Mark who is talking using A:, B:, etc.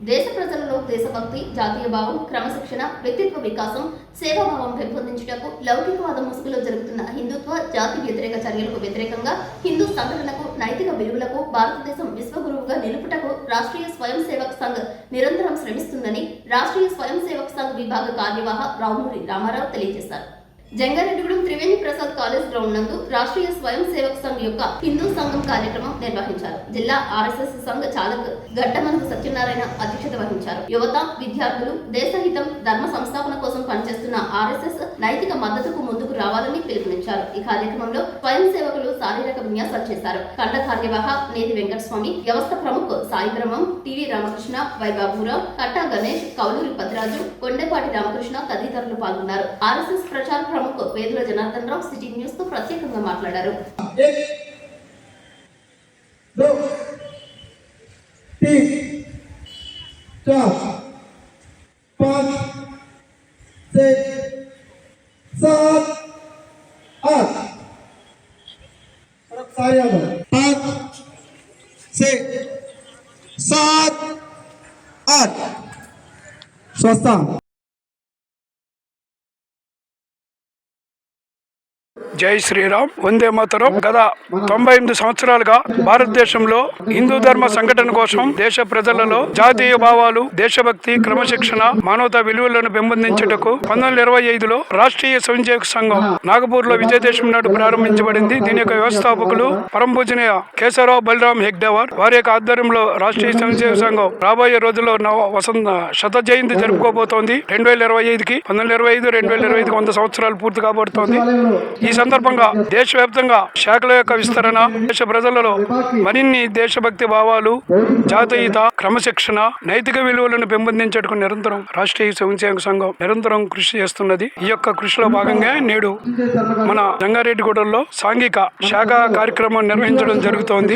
A: దేశ ప్రజలలో దేశభక్తి జాతీయ భావం క్రమశిక్షణ వ్యక్తిత్వ వికాసం సేవాభావం పెంపొందించుటకు లౌకికవాద ముసుగులో జరుగుతున్న హిందుత్వ జాతి వ్యతిరేక చర్యలకు వ్యతిరేకంగా హిందూ సంఘటనకు నైతిక విలువలకు భారతదేశం విశ్వగురువుగా నిలుపుటకు రాష్ట్రీయ స్వయం సేవక్ సంఘ్ నిరంతరం శ్రమిస్తుందని రాష్ట్రీయ స్వయం సేవక్ సంఘ్ విభాగ కార్యవాహ రావుమూరి రామారావు తెలియజేశారు. జంగారెడ్డిగూడెం త్రివేణి ప్రసాద్ కాలేజ్ గ్రౌండ్ నందు రాష్ట్రీయ స్వయం సేవక్ సంఘ్ యొక్క హిందూ సంఘం కార్యక్రమం నిర్వహించారు. జిల్లా ఆర్ఎస్ఎస్ సంఘ చాలక గడ్డమనుగు సత్యనారాయణ అధ్యక్షత వహించారు. యువత విద్యార్థులు దేశహితం ధర్మ సంస్థాపన కోసం పనిచేస్తున్న ఆర్ఎస్ఎస్ నైతిక మద్దతుకు ముందుకు రావాలని పిలుపునిచ్చారు. ఈ కార్యక్రమంలో స్వయం సేవకులు శారీరక విన్యాసాలు చేశారు. కండ కార్యవాహ నేతి వెంకటస్వామి వ్యవస్థ ప్రముఖ సాయి బ్రహ్మం టివి రామకృష్ణ వైబాబురావు కట్టా గణేష్ కౌలూరి పద్రాజు కొండేపాటి రామకృష్ణ తదితరులు పాల్గొన్నారు. ఆర్ఎస్ఎస్ ప్రచార ప్రముఖ్ వేదుల జనార్దన్ రావు సిటీ న్యూస్ తో ప్రత్యేకంగా మాట్లాడారు
B: एक दो तीन चार पाँच छः सात आठ और सारे आ जाओ। पाँच छः सात आठ स्वस्थ
C: జై శ్రీరామ్ వందే మాతరం. గత తొంభై ఎనిమిది సంవత్సరాలుగా భారతదేశంలో హిందూ ధర్మ సంఘటన కోసం దేశ ప్రజలలో జాతీయ భావాలు దేశభక్తి క్రమశిక్షణ మానవతా విలువలను పెంపొందించుటకు పంతొమ్మిది ఇరవై ఐదులో రాష్ట్రీయ స్వయంసేవక సంఘం నాగపూర్లో విజయదశమి నాడు ప్రారంభించబడింది. దీని యొక్క వ్యవస్థాపకులు పరం పూజనీయ కేశవరావు బలరాం హెగ్డేవర్. వారి యొక్క ఆధ్వర్యంలో రాష్ట్రీయ స్వయంసేవక సంఘం రాబోయే రోజుల్లో నవ వసంత శత జయంతి జరుపుకోబోతోంది. రెండు వేల ఇరవై ఐదుకి పంతొమ్మిది ఇరవై ఐదు రెండు వేల ఇరవై ఐదుకి వంద సంవత్సరాలు పూర్తి కాబోతోంది. ఈ సందర్భంగా దేశవ్యాప్తంగా శాఖల యొక్క విస్తరణ దేశ ప్రజలలో మరిన్ని దేశభక్తి భావాలు జాతీయత క్రమశిక్షణ నైతిక విలువలను పెంపొందించేందుకు నిరంతరం రాష్ట్రీయ స్వయంసేవక సంఘం నిరంతరం కృషి చేస్తున్నది. ఈ యొక్క కృషిలో భాగంగా నేడు మన జంగారెడ్డిగూడెంలో సాంఘిక శాఖ కార్యక్రమం నిర్వహించడం జరుగుతోంది.